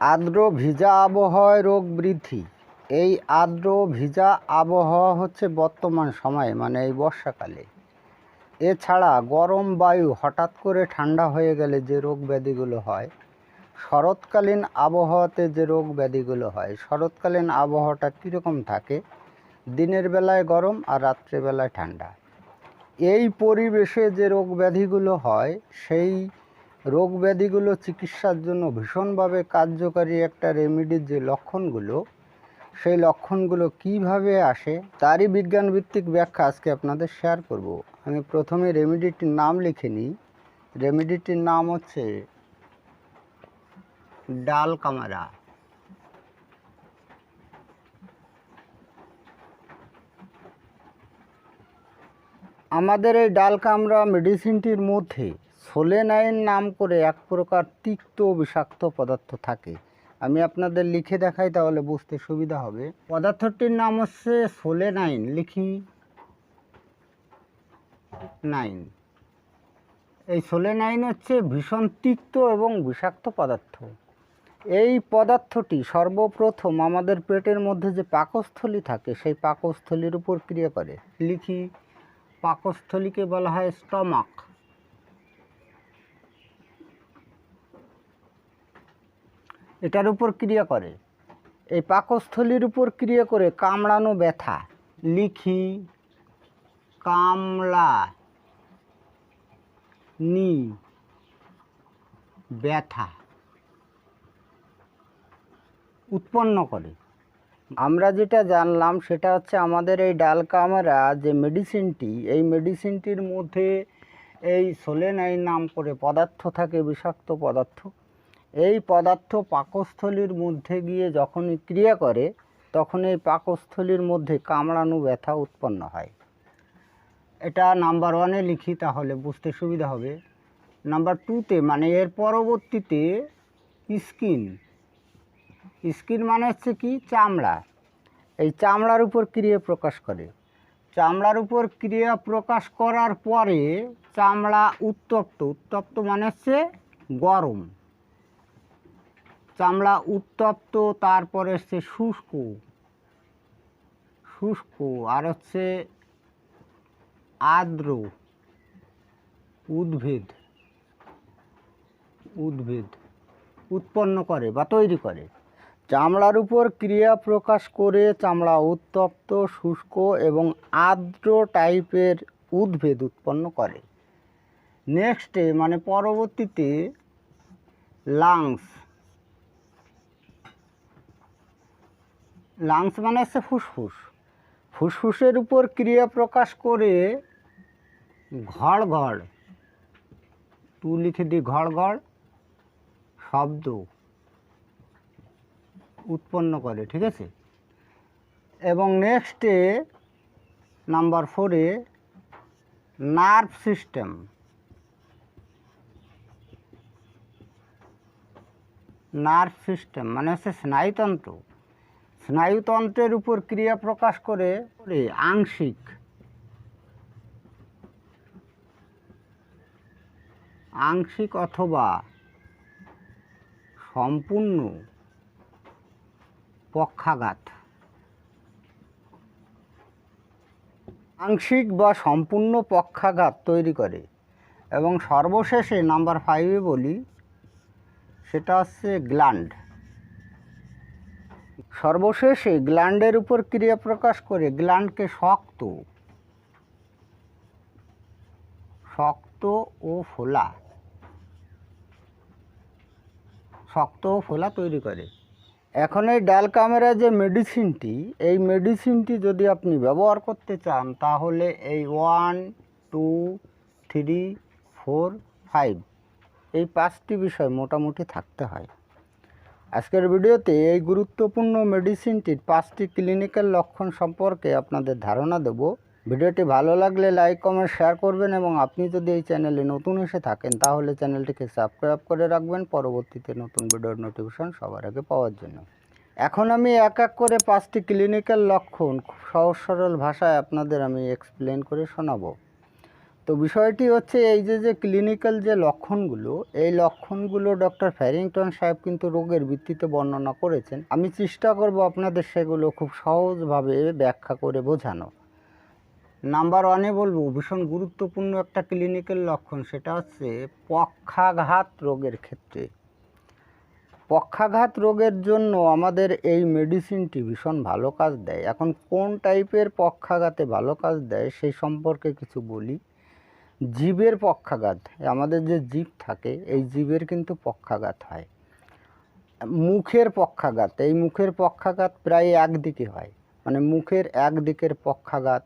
আর্দ্র ভিজা আবহাওয়ায় রোগ বৃদ্ধি। এই আর্দ্র ভিজা আবহাওয়া হচ্ছে বর্তমান সময়ে মানে এই বর্ষাকালে। এছাড়া গরম বায়ু হঠাৎ করে ঠান্ডা হয়ে গেলে যে রোগ ব্যাধিগুলো হয়, শরৎকালীন আবহাওয়াতে যে রোগ ব্যাধিগুলো হয়, শরৎকালীন আবহাওয়াটা কীরকম থাকে? দিনের বেলায় গরম আর রাত্রেবেলায় ঠান্ডা। এই পরিবেশে যে রোগ ব্যাধিগুলো হয়, সেই রোগ ব্যাধিগুলো চিকিৎসার জন্য ভীষণভাবে কার্যকারী একটা রেমেডির যে লক্ষণগুলো, সেই লক্ষণগুলো কীভাবে আসে তারই বিজ্ঞানভিত্তিক ব্যাখ্যা আজকে আপনাদের শেয়ার করব। আমি প্রথমে রেমেডিটির নাম লিখে নিই। রেমেডিটির নাম হচ্ছে ডাল কামারা আমাদের এই ডাল কামরা মেডিসিনটির মধ্যে সোলেনাইন নাম করে এক প্রকার তিক্ত বিষাক্ত পদার্থ থাকে। আমি আপনাদের লিখে দেখাই তাহলে বুঝতে সুবিধা হবে। পদার্থটির নাম হচ্ছে সোলেনাইন লিখি। নাইন। এই সোলেনাইন হচ্ছে ভীষণ তিক্ত এবং বিষাক্ত পদার্থ। এই পদার্থটি সর্বপ্রথম আমাদের পেটের মধ্যে যে পাকস্থলী থাকে, সেই পাকস্থলীর উপর ক্রিয়া করে। লিখি। পাকস্থলীকে বলা হয় স্টমাক। এটার উপর ক্রিয়া করে। এই পাকস্থলীর উপর ক্রিয়া করে কামড়ানো ব্যথা, লিখি কামলা নি ব্যথা উৎপন্ন করে। আমরা যেটা জানলাম সেটা হচ্ছে আমাদের এই ডাল কামরা যে মেডিসিনটি এই মেডিসিনটির মধ্যে এই সোলেনাইন নাম করে পদার্থ থাকে, বিষাক্ত পদার্থ। এই পদার্থ পাকস্থলীর মধ্যে গিয়ে যখনই ক্রিয়া করে, তখন এই পাকস্থলীর মধ্যে কামড়ানো ব্যথা উৎপন্ন হয়। এটা নাম্বার ওয়ানে লিখি, তাহলে বুঝতে সুবিধা হবে। নাম্বার টুতে মানে এর পরবর্তীতে স্কিন স্কিন মানে হচ্ছে কি? চামড়া। এই চামড়ার উপর ক্রিয়া প্রকাশ করে। চামড়ার উপর ক্রিয়া প্রকাশ করার পরে চামড়া উত্তপ্ত। উত্তপ্ত মানে হচ্ছে গরম। চামড়া উত্তপ্ত, তারপরে হচ্ছে শুষ্ক। শুষ্ক, আর হচ্ছে আর্দ্র। উদ্ভিদ। উদ্ভিদ। উৎপন্ন করে বা তৈরি করে। চামড়ার উপর ক্রিয়া প্রকাশ করে চামড়া উত্তপ্ত, শুষ্ক এবং আর্দ্র টাইপের উদ্ভিদ উৎপন্ন করে। নেক্সটে মানে পরবর্তীতে লাংস লাংস মানে হচ্ছে ফুসফুস। ফুসফুসের উপর ক্রিয়া প্রকাশ করে ঘড় ঘড় টু লিখে দিই ঘড় ঘড় শব্দ উৎপন্ন করে, ঠিক আছে? এবং নেক্সটে নাম্বার ফোরে নার্ভ সিস্টেম নার্ভ সিস্টেম মানে হচ্ছে স্নায়ুতন্ত্র। স্নায়ুতন্ত্রের উপর ক্রিয়া প্রকাশ করে আংশিক। আংশিক অথবা সম্পূর্ণ পক্ষাঘাত। আংশিক বা সম্পূর্ণ পক্ষাঘাত তৈরি করে এবং সর্বশেষে নাম্বার ফাইভে বলি, সেটা হচ্ছে গ্ল্যান্ড সর্বশেষে গ্ল্যান্ডের উপর ক্রিয়া প্রকাশ করে গ্ল্যান্ডকে শক্ত শক্ত ও ফোলা, শক্ত ও ফোলা তৈরি করে। এখন এই ডাল কামেরা যে মেডিসিনটি, এই মেডিসিনটি যদি আপনি ব্যবহার করতে চান, তাহলে এই one, two, three, four, five, এই পাঁচটি বিষয় মোটামুটি থাকতে হয়। আজকের ভিডিওতে এই গুরুত্বপূর্ণ মেডিসিনটির পাঁচটি ক্লিনিক্যাল লক্ষণ সম্পর্কে আপনাদের ধারণা দেব। ভিডিওটি ভালো লাগলে লাইক, কমেন্ট, শেয়ার করবেন এবং আপনি যদি এই চ্যানেলে নতুন এসে থাকেন, তাহলে চ্যানেলটিকে সাবস্ক্রাইব করে রাখবেন পরবর্তীতে নতুন ভিডিওর নোটিফিকেশন সবার আগে পাওয়ার জন্য। এখন আমি এক এক করে পাঁচটি ক্লিনিক্যাল লক্ষণ খুব সহজ সরল ভাষায় আপনাদের আমি এক্সপ্লেন করে শোনাবো। তো বিষয়টি হচ্ছে এই যে যে ক্লিনিক্যাল যে লক্ষণগুলো, এই লক্ষণগুলো ডক্টর ফ্যারিংটন সাহেব কিন্তু রোগের ভিত্তিতে বর্ণনা করেছেন। আমি চেষ্টা করব আপনাদের সেগুলো খুব সহজভাবে ব্যাখ্যা করে বোঝানো। নাম্বার ওয়ানে বলব, ভীষণ গুরুত্বপূর্ণ একটা ক্লিনিক্যাল লক্ষণ, সেটা হচ্ছে পক্ষাঘাত রোগের ক্ষেত্রে। পক্ষাঘাত রোগের জন্য আমাদের এই মেডিসিনটি ভীষণ ভালো কাজ দেয়। এখন কোন টাইপের পক্ষাঘাতে ভালো কাজ দেয়, সেই সম্পর্কে কিছু বলি। জীবের পক্ষাঘাত। আমাদের যে জীব থাকে, এই জীবের কিন্তু পক্ষাঘাত হয়। মুখের পক্ষাঘাত, এই মুখের পক্ষাঘাত প্রায় একদিকে হয়। মানে মুখের একদিকের পক্ষাঘাত,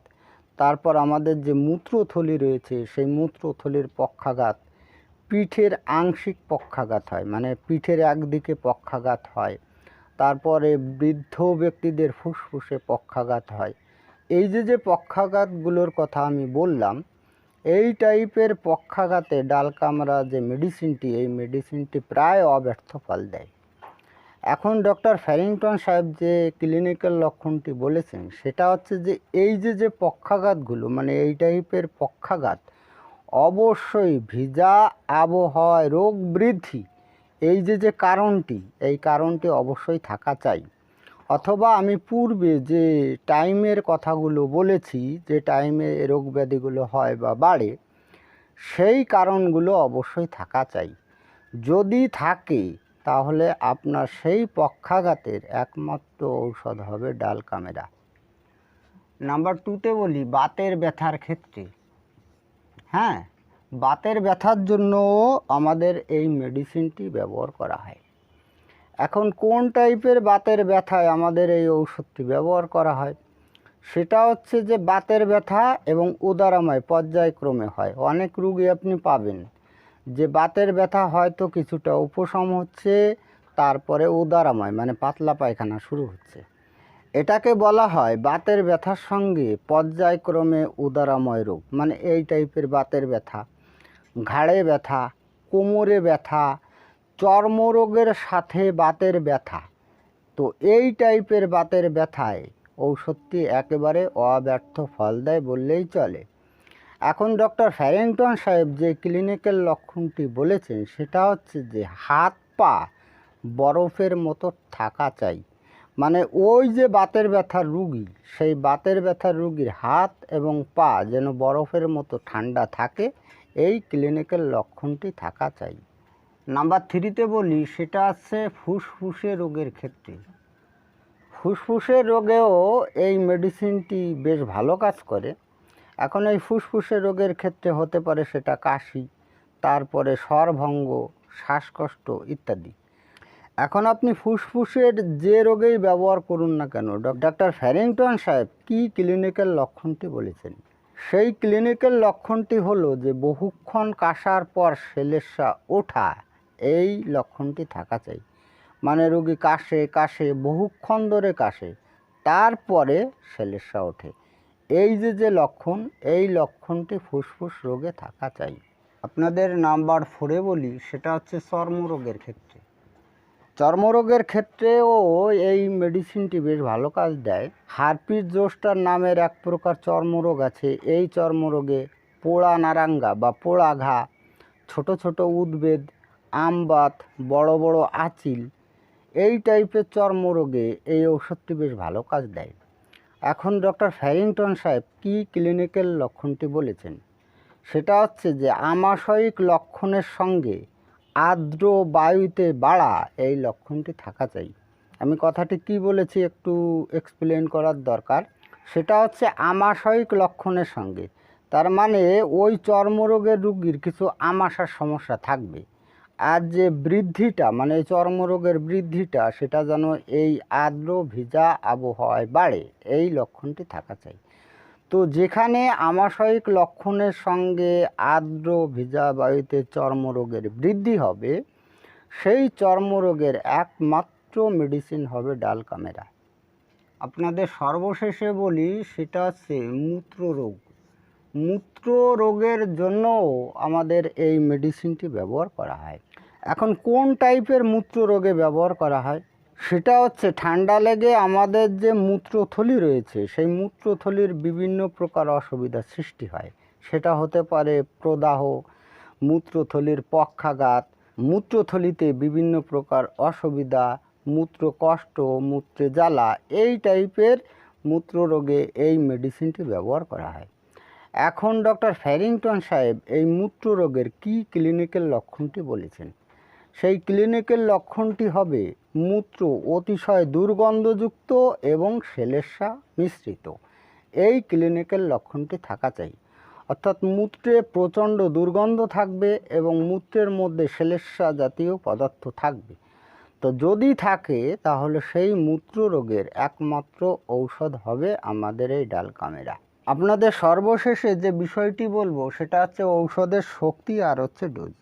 তারপর আমাদের যে মূত্রথলি রয়েছে, সেই মূত্রথলির পক্ষাঘাত পিঠের আংশিক পক্ষাঘাত হয়। মানে পিঠের একদিকে পক্ষাঘাত হয়, তারপরে বৃদ্ধ ব্যক্তিদের ফুসফুসে পক্ষাঘাত হয়। এই যে যে পক্ষাঘাতগুলোর কথা আমি বললাম এই টাইপের পক্ষাঘাতে ডাল কামড়া যে মেডিসিনটি, এই মেডিসিনটি প্রায় অব্যর্থ ফল দেয়। এখন ডক্টর ফ্যারিংটন সাহেব যে ক্লিনিক্যাল লক্ষণটি বলেছেন, সেটা হচ্ছে যে এই যে যে পক্ষাঘাতগুলো মানে এই টাইপের পক্ষাঘাত, অবশ্যই ভিজা আবহাওয়ায় রোগ বৃদ্ধি, এই যে যে কারণটি, এই কারণটি অবশ্যই থাকা চাই। অথবা আমি পূর্বে যে টাইমের কথাগুলো বলেছি, যে টাইমে রোগ ব্যাধিগুলো হয় বা বাড়ে, সেই কারণগুলো অবশ্যই থাকা চাই। যদি থাকে, তাহলে আপনার সেই পক্ষাঘাতের একমাত্র ঔষধ হবে ডাল কামেরা নাম্বার টুতে বলি, বাতের ব্যথার ক্ষেত্রে। হ্যাঁ বাতের ব্যথার জন্যও আমাদের এই মেডিসিনটি ব্যবহার করা হয়। এখন কোন টাইপের বাতের ব্যথায় আমাদের এই ঔষধটি ব্যবহার করা হয়? সেটা হচ্ছে যে বাতের ব্যথা এবং উদারাময় পর্যায়ক্রমে হয়। অনেক রুগী আপনি পাবেন। যে বাতের ব্যথা হয়তো কিছুটা উপশম হচ্ছে, তারপরে উদারাময় মানে পাতলা পায়খানা শুরু হচ্ছে। এটাকে বলা হয় বাতের ব্যথার সঙ্গে পর্যায়ক্রমে উদারাময় রোগ মানে এই টাইপের বাতের ব্যথা। ঘাড়ে ব্যথা, কোমরে ব্যথা চর্মরোগের সাথে বাতের ব্যথা। তো এই টাইপের বাতের ব্যথায় ঔষধটি একেবারে অব্যর্থ ফল দেয় বললেই চলে। এখন ডক্টর ফ্যারিংটন সাহেব যে ক্লিনিক্যাল লক্ষণটি বলেছেন, সেটা হচ্ছে যে হাত পা বরফের মতো থাকা চাই। মানে ওই যে বাতের ব্যথার রুগী, সেই বাতের ব্যথার রুগীর হাত এবং পা যেন বরফের মতো ঠান্ডা থাকে, এই ক্লিনিক্যাল লক্ষণটি থাকা চাই। নাম্বার থ্রিতে বলি, সেটা হচ্ছে ফুসফুসে রোগের ক্ষেত্রে। ফুসফুসের রোগেও এই মেডিসিনটি বেশ ভালো কাজ করে। এখন এই ফুসফুসের রোগের ক্ষেত্রে হতে পারে সেটা কাশি, তারপরে স্বরভঙ্গ শ্বাসকষ্ট ইত্যাদি। এখন আপনি ফুসফুসের যে রোগেই ব্যবহার করুন না কেন ডক্টর ফ্যারিংটন সাহেব কী ক্লিনিক্যাল লক্ষণটি বলেছেন? সেই ক্লিনিক্যাল লক্ষণটি হলো যে বহুক্ষণ কাশার পর সেলেসা ওঠা এই লক্ষণটি থাকা চাই। মানে রোগী কাশে কাশে, বহুক্ষণ ধরে কাশে, তারপরে সেলেসা ওঠে। এই যে যে লক্ষণ, এই লক্ষণটি ফুসফুস রোগে থাকা চাই। আপনাদের নাম্বার ফোরে বলি, সেটা হচ্ছে চর্মরোগের ক্ষেত্রে। চর্মরোগের ক্ষেত্রেও এই মেডিসিনটি বেশ ভালো কাজ দেয়। হারপিস জোস্টার নামের এক প্রকার চর্মরোগ আছে। এই চর্মরোগে পোড়া নারাঙ্গা বা পোড়া ঘা, ছোট ছোট উদ্বেদ আমবাত, বড় বড় আচিল, এই টাইপের চর্মরোগে এই ওষুধটি বেশ ভালো কাজ দেয়। এখন ডক্টর ফ্যারিংটন সাহেব কী ক্লিনিক্যাল লক্ষণটি বলেছেন? সেটা হচ্ছে যে আমাশয়িক লক্ষণের সঙ্গে আর্দ্র বায়ুতে বাড়া, এই লক্ষণটি থাকা চাই। আমি কথাটি কি বলেছি একটু এক্সপ্লেন করার দরকার। সেটা হচ্ছে আমাশয়িক লক্ষণের সঙ্গে। তার মানে ওই চর্মরোগের রুগীর কিছু আমাশার সমস্যা থাকবে। আর যে বৃদ্ধিটা মানে চর্মরোগের বৃদ্ধিটা, সেটা যেন এই আর্দ্র ভিজা আবহাওয়ায় বাড়ে, এই লক্ষণটি থাকা চাই। তো যেখানে আমাশয়িক লক্ষণের সঙ্গে আর্দ্র ভিজা বায়ুতে চর্মরোগের বৃদ্ধি হবে, সেই চর্মরোগের একমাত্র মেডিসিন হবে ডাল কামেরা আপনাদের সর্বশেষে বলি, সেটা হচ্ছে মূত্ররোগ। মূত্র রোগের জন্যও আমাদের এই মেডিসিনটি ব্যবহার করা হয়। এখন কোন টাইপের মূত্র রোগে ব্যবহার করা হয়? সেটা হচ্ছে ঠান্ডা লেগে আমাদের যে মূত্রথলি রয়েছে, সেই মূত্রথলির বিভিন্ন প্রকার অসুবিধার সৃষ্টি হয়। সেটা হতে পারে প্রদাহ, মূত্রথলির পক্ষাঘাত, মূত্রথলিতে বিভিন্ন প্রকার অসুবিধা মূত্র কষ্ট মূত্রে জ্বালা, এই টাইপের মূত্র রোগে এই মেডিসিনটি ব্যবহার করা হয়। এখন ডক্টর ফ্যারিংটন সাহেব এই মূত্র রোগের কী ক্লিনিক্যাল লক্ষণটি বলেছেন? সেই ক্লিনিক্যাল লক্ষণটি হবে মূত্র অতিশয় দুর্গন্ধযুক্ত এবং সেলেসা মিশ্রিত। এই ক্লিনিক্যাল লক্ষণটি থাকা চাই। অর্থাৎ মূত্রে প্রচণ্ড দুর্গন্ধ থাকবে এবং মূত্রের মধ্যে সেলেসা জাতীয় পদার্থ থাকবে। তো যদি থাকে, তাহলে সেই মূত্র রোগের একমাত্র ঔষধ হবে আমাদের এই ডাল কামেরা আপনাদের সর্বশেষে যে বিষয়টি বলব, সেটা হচ্ছে ঔষধের শক্তি আর হচ্ছে ডোজ।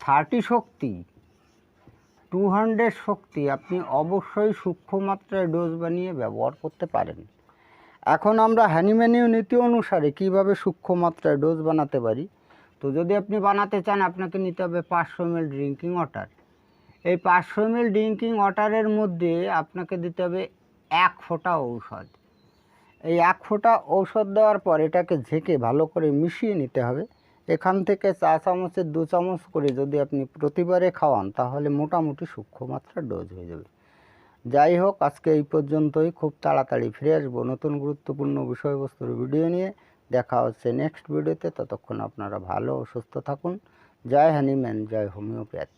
থার্টি শক্তি টু হান্ড্রেড শক্তি আপনি অবশ্যই সূক্ষ্ম মাত্রায় ডোজ বানিয়ে ব্যবহার করতে পারেন। এখন আমরা হ্যানিম্যানীয় নীতি অনুসারে কীভাবে সূক্ষ্ম মাত্রায় ডোজ বানাতে পারি, তো যদি আপনি বানাতে চান, আপনাকে নিতে হবে পাঁচশো এমএল ড্রিঙ্কিং ওয়াটার এই পাঁচশো এমএল ড্রিঙ্কিং ওয়াটারের মধ্যে আপনাকে দিতে হবে এক ফোঁটা ঔষধ। এই এক ফোঁটা ঔষধ দেওয়ার পর এটাকে ঝেঁকে ভালো করে মিশিয়ে নিতে হবে। এখান থেকে চা চামচের দু চামচ করে যদি আপনি প্রতিবারে খাওয়ান, তাহলে মোটামুটি সূক্ষ্ম মাত্রার ডোজ হয়ে যাবে। যাই হোক, আজকে এই পর্যন্তই। খুব তাড়াতাড়ি ফিরে আসব নতুন গুরুত্বপূর্ণ বিষয়বস্তুর ভিডিও নিয়ে। দেখা হচ্ছে নেক্সট ভিডিওতে। ততক্ষণ আপনারা ভালো ও সুস্থ থাকুন। জয় হ্যানিম্যান জয় হোমিওপ্যাথ।